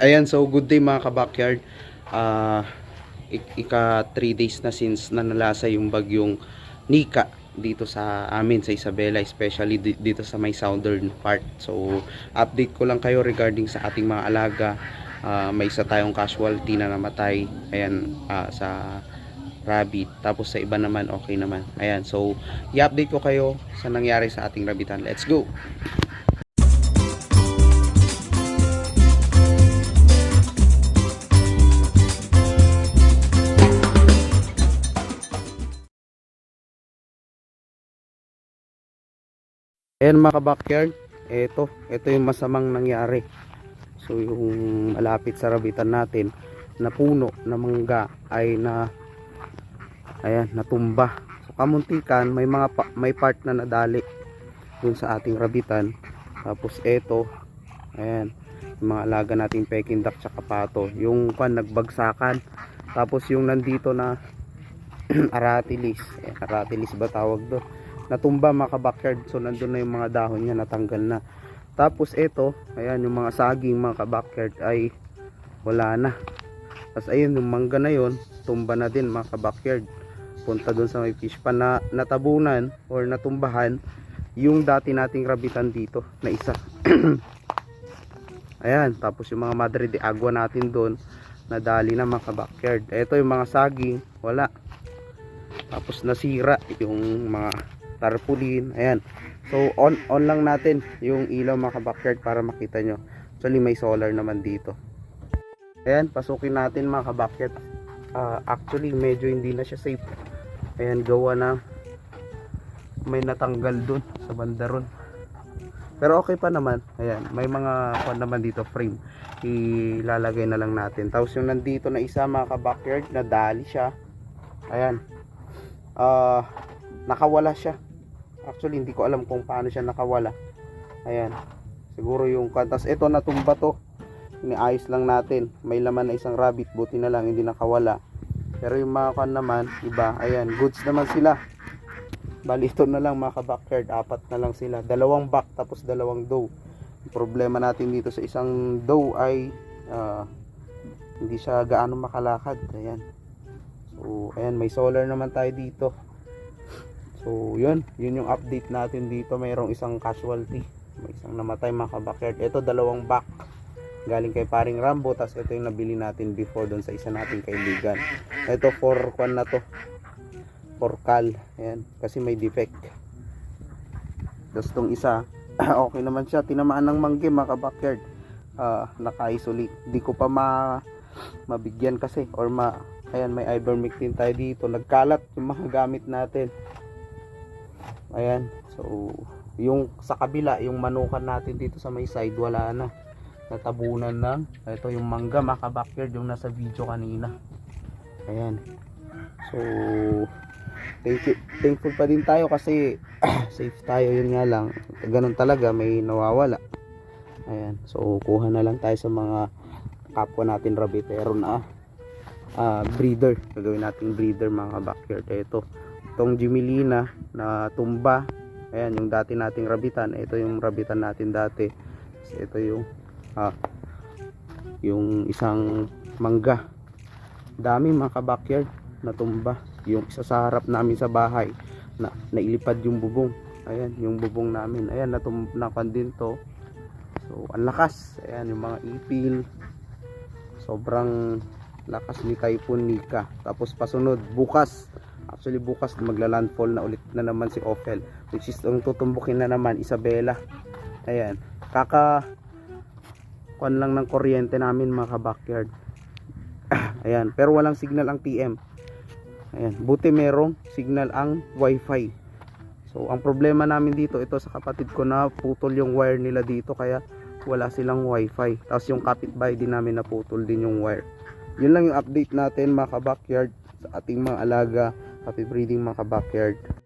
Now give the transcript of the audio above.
Ayan, so good day mga ka-backyard. Ah, ik- ika 3 days na since nanalasa yung bagyong Nika dito sa amin sa Isabela, especially di- dito sa may southern part. So, update ko lang kayo regarding sa ating mga alaga. Ah, may isa tayong casualty na namatay. Ayan, ah, sa rabbit. Tapos sa iba naman, okay naman. Ayan, so, i-update ko kayo sa nangyari sa ating rabbitan. Let's go! Ayan mga backyard, ito, ito yung masamang nangyari. So yung malapit sa rabitan natin na puno na mangga ay na ayan, natumba. So kamuntikan, may mga pa- may part na nadali dun sa ating rabitan. Tapos ito, ayan, yung mga alaga nating peking duck tsaka pato. Yung kwan nagbagsakan. Tapos yung nandito na aratilis. Ayan, aratilis ba tawag doon? Natumba mga kabakyard so nandun na yung mga dahon niya natanggal na. Tapos ito ayan yung mga saging mga kabakyard ay wala na. Tapos ayun yung mangga na yon tumba na din mga kabakyard punta dun sa may fish pan na natabunan or natumbahan yung dati nating rabitan dito na isa. Ayan tapos yung mga madre de agua natin doon nadali na mga kabakyard ito yung mga saging wala. Tapos nasira yung mga tarpaulin ayan. So on on lang natin yung ilaw mga backyard para makita nyo. Actually may solar naman dito. Ayan pasukin natin mga backyard Ah, actually medyo hindi na siya safe. Ayan gawa na may natanggal dun sa bandaron pero okay pa naman. Ayan may mga pan naman dito frame. Ilalagay na lang natin. Tapos yung nandito na isa mga backyard na dali siya. Ayan. Ah nakawala siya actually hindi ko alam kung paano siya nakawala. Ayan. Siguro yung kantas ito natumba to iniayos lang natin. May laman na isang rabbit. Buti na lang hindi nakawala. Pero yung mga kan naman iba. Ayan goods naman sila. Bali ito na lang mga ka-backyard. Apat na lang sila. Dalawang back tapos dalawang doe. Ang problema natin dito sa isang doe ay ah, hindi siya gaano makalakad. Ayan. So ayan may solar naman tayo dito So, yun. Yun yung update natin dito. Mayroong isang casualty. May isang namatay mga kabakyard. Ito, dalawang back. Galing kay paring Rambo. Tapos ito yung nabili natin before doon sa isa nating kaibigan. Ito, for kwan na to. For cal. Ayan. Kasi may defect. Tapos itong isa, okay naman siya. Tinamaan ng mangge mga kabakyard. Uh, naka-isolate. Di ko pa ma mabigyan kasi. Or ma... Ayan, may ivermectin tayo dito. Nagkalat yung mga gamit natin ayan. So yung sa kabila yung manukan natin dito sa may side wala na. Natabunan lang ito yung mangga maka backyard yung nasa video kanina. Ayan. So thank you, thankful pa din tayo kasi safe tayo. Yun nga lang ganun talaga may nawawala. Ayan. So kuha na lang tayo sa mga kapwa natin rabitero na ah, breeder. Gagawin natin breeder mga backyard. Ito itong Jimelina na tumba. Ayan yung dati nating rabitan. Ito yung rabitan natin dati. Ito yung ah, yung isang mangga. Dami mga ka-backyard na tumba. Yung isa sa harap namin sa bahay na nailipad yung bubong. Ayan yung bubong namin. Ayan natum nakan din to. So ang lakas. Ayan yung mga ipil. Sobrang lakas ni Typhoon Nika tapos pasunod bukas Actually bukas magla-landfall na ulit na naman si Ophel which is ang tutumbukin na naman Isabela. Ayan. Kaka kuan lang ng kuryente namin mga ka-backyard. Ayan, pero walang signal ang TM. Ayan, buti merong signal ang wifi. So ang problema namin dito ito sa kapatid ko na putol yung wire nila dito kaya wala silang wifi. Tapos yung kapitbahay din namin na putol din yung wire. Yun lang yung update natin mga ka-backyard sa ating mga alaga happy breeding mga ka-backyard